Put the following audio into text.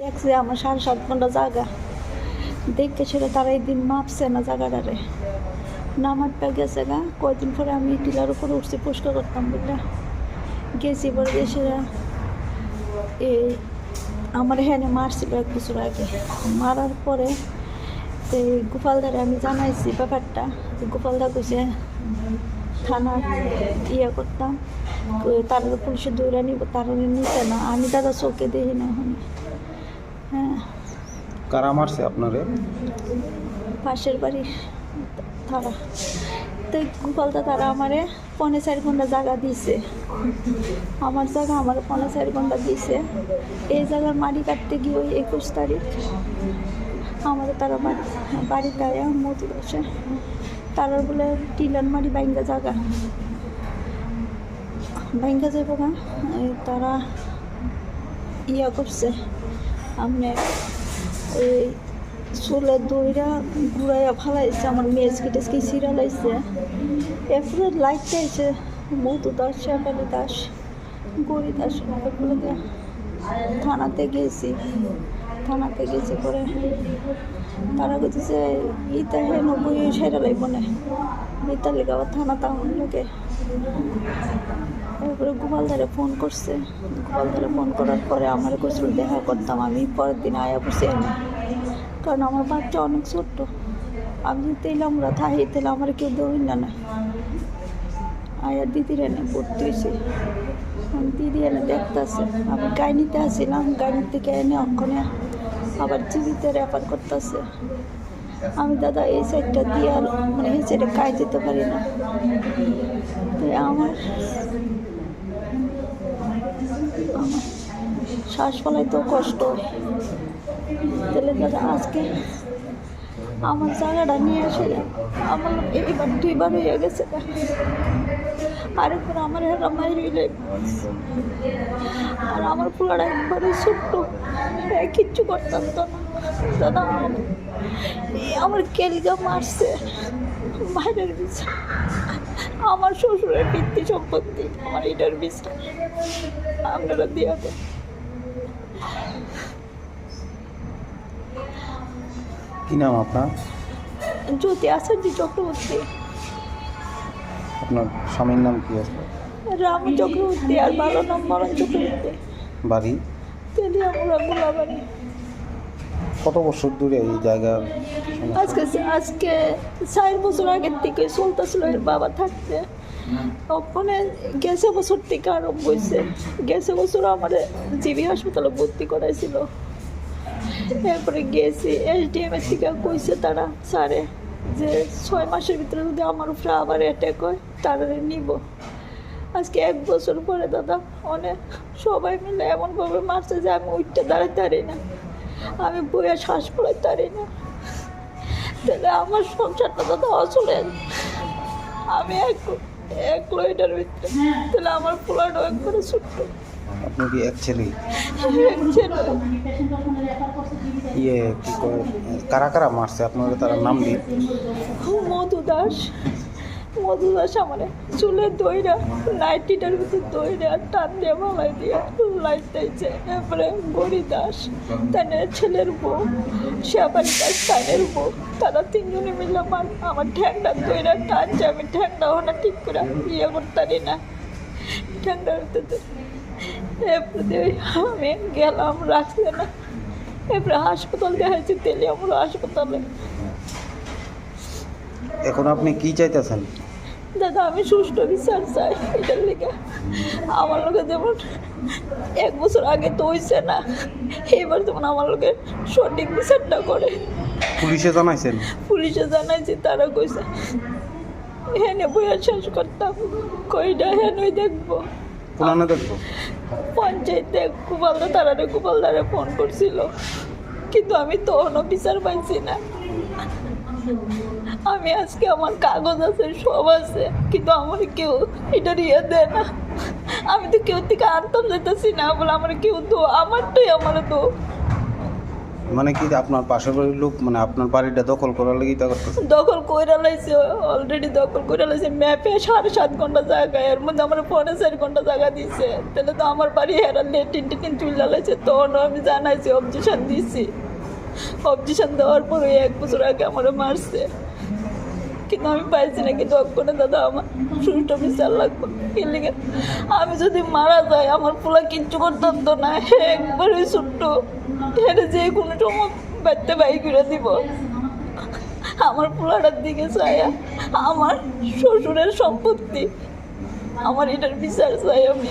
দেখছে আমার সাড়ে সাত ঘণ্টা জায়গা। দেখে সেটা তারা এই দিন মাপছে না জায়গাটারে না মাপটা গেছে গা। কয়দিন পরে আমি টিলার উপরে উঠছি পরিষ্কার করতাম বুঝলা। গেছি পরে দেশেরা এই আমার হ্যানে মারছিল এক বছর আগে। মারার পরে তো গোপালদারে আমি জানাইছি ব্যাপারটা। গোপালদা কইছে থানা ইয়ে করতাম। তারা পুলিশে দৌড়া নিব তারা নিতে না। আমি দাদা চোখে দেখি না এখন। হ্যাঁ। কারা মারছে আপনারে? পাশের বাড়ির তারা। তো গোপালদা তারা আমারে পনেরো চার ঘণ্টা জায়গা দিছে। আমার জায়গা আমার পনেরো চার ঘণ্টা দিছে। এই জায়গার মাটি কাটতে গিয়ে ওই একুশ তারিখ আমাদের তারা বাড়ি আয়া মতি বসে তারা বলে টিলার মাটি বাইঙ্গা জায়গা। বাইঙ্গা যাইব না তারা ইয়া করছে। আপনি এই চুলের দইরা ঘুরাইয়া ফালাইছে, আমার মেজকে টেজকে সিরালাইছে এরপরে লাইট চাইছে। মধু দাস, শেফালি দাস, গরি দাস থানাতে গেছি। থানাতে গেছে পরে। তারা বলতেছে ইটা হে সেরা লাগব না। ইটার লেগে আবার থানা তাহলে লোকে তারপরে গোপালদারে ফোন করছে। গোপালদারে ফোন করার পরে আমার কচুর দেখা করতাম, আমি পরের দিন আয়া বসে কারণ আমার বাচ্চা অনেক ছোট্ট। আমি যদি এলাম থাই তাহলে আমার কেউ দেবেন না না। আয়া দিদির এনে পড়তে হয়েছে দিদি এনে দেখতেছে। আমি গাইনিতে আসছিলাম গাইনি থেকে এনে অক্ষণে আবার জীবিতে রেফার করতেছে। আমি, দাদা, এই সাইডটা দিয়ে আর মানে এই সাইডে কাজ যেতে পারি না। তাই আমার শ্বাস ফলাই তো কষ্ট। তাহলে, দাদা, আজকে আমার জায়গাটা নিয়ে এসে আমার এইবার দুইবার হয়ে গেছে। আরেকবার আমার হেরা মাইর হইলে আর আমার পোলাটা একবারে ছোট্ট কিচ্ছু করতাম তো না। দাদা আমার কেলিগা মারছে। বাইরের বিচার। আমার শ্বশুরের বৃত্তি সম্পত্তি, আমার এটার বিচার। আপনারা দিয়ে কি নাম আপনার? জ্যোতি আচার্য চক্রবর্তী। আপনার স্বামীর নাম কি আছে? রাম চক্রবর্তী আর ভালো নাম মরণ চক্রবর্তী। বাড়ি? তেলিয়ামুড়া গোলাবাড়ি। কত বছর দূরে এই জায়গা আজকে আজকে চার বছর আগের থেকে চলতেছিল এর বাবা থাকতে। ওখানে গেছে বছর থেকে আরম্ভ হয়েছে। গেছে বছর আমার জিবি হাসপাতালে ভর্তি করাইছিল। এরপরে গেছি এসডিএম এর থেকে কইছে তারা, স্যারে, যে ছয় মাসের ভিতরে যদি আমার উপরে আবার অ্যাটাক হয় তারা নিব। আজকে এক বছর পরে, দাদা অনেক সবাই মিলে এমনভাবে মারছে যে আমি উঠতে দাঁড়াতে পারি না। আমি বইয়া শ্বাস পড়াইতে পারি না। তাহলে আমার সংসারটা দাদা অচলে আমি এক এক লইটার ভিতরে, তাহলে আমার পোলাটা একবারে ছোট্ট কি এক ছেলে ইয়ে কি কয়, কারা কারা মারছে? আপনারা তার নাম দিন। মধু দাস মধু দাস আমার চুলের দইরা নাইটিটার ভিতরে দইরা টান দিয়ে ভালাই দিয়ে লাইট দিয়েছে। তারপরে গরি দাস তাদের ছেলের বউ শেফালি দাস তাদের বউ, তারা তিনজনে মিলে আমার ঠ্যাংটা দইরা টানছে, আমি ঠ্যাংটা ওনা ঠিক করে ইয়ে করতে পারি না ঠ্যাংটা ভিতরে এরপরে আমি গেলাম রাখছে না এরপরে হাসপাতাল দেখাচ্ছি তেলিয়ামুড়া হাসপাতালে এখন আপনি কি চাইতেছেন? দাদা আমি সুষ্ঠু বিচার চাই। এটার লেগে আমার লোকে যেমন এক বছর আগে তো হইছে না এবার যেমন আমার লোকে সঠিক বিচারটা করে। পুলিশে জানাইছেন? পুলিশে জানাইছি তারা কইছে হেনে বইয়া শেষ করতাম। কইটা হেনই দেখব। পুরানো দেখব? পঞ্চায়েতে গোপালদা তারারে গোপালদারে ফোন করছিল। কিন্তু আমি তখনও বিচার পাইছি না। আমি আজকে আমার কাগজ আছে সব আছে কিন্তু আমার কেউ এটা ইয়ে দেয় না। আমি তো কেউ থেকে আনতাম যেতেছি না বলে আমার কেউ তো আমার আমারটাই আমার তো মানে কি আপনার পাশের বাড়ির লোক মানে আপনার বাড়িটা দখল করার লাগি তা করতেছে? দখল কইরা লাইছে অলরেডি দখল কইরা লাইছে ম্যাপে সাড়ে সাত ঘণ্টা জায়গা এর মধ্যে আমার ফোনে চার ঘণ্টা জায়গা দিছে। তাহলে তো আমার বাড়ি হেরা লেটিন টেটিন চুল্লা লাইছে তখন আমি জানাইছি অবজেশন দিছি। অবজেশন দেওয়ার পরে এক বছর আগে আমার মারছে। কিন্তু আমি পাইছি না কিন্তু দাদা, আমার সুস্থ বিচার লাগবে লিগে আমি যদি মারা যাই, আমার পোলা কিচ্ছু করতে হতো না। একবারই ছোট্ট হেরে যে কোনো সময় বাড়তে বাই করে দিব। আমার পোলাটার দিকে চাইয়া আমার শ্বশুরের সম্পত্তি, আমার এটার বিচার চাই আমি।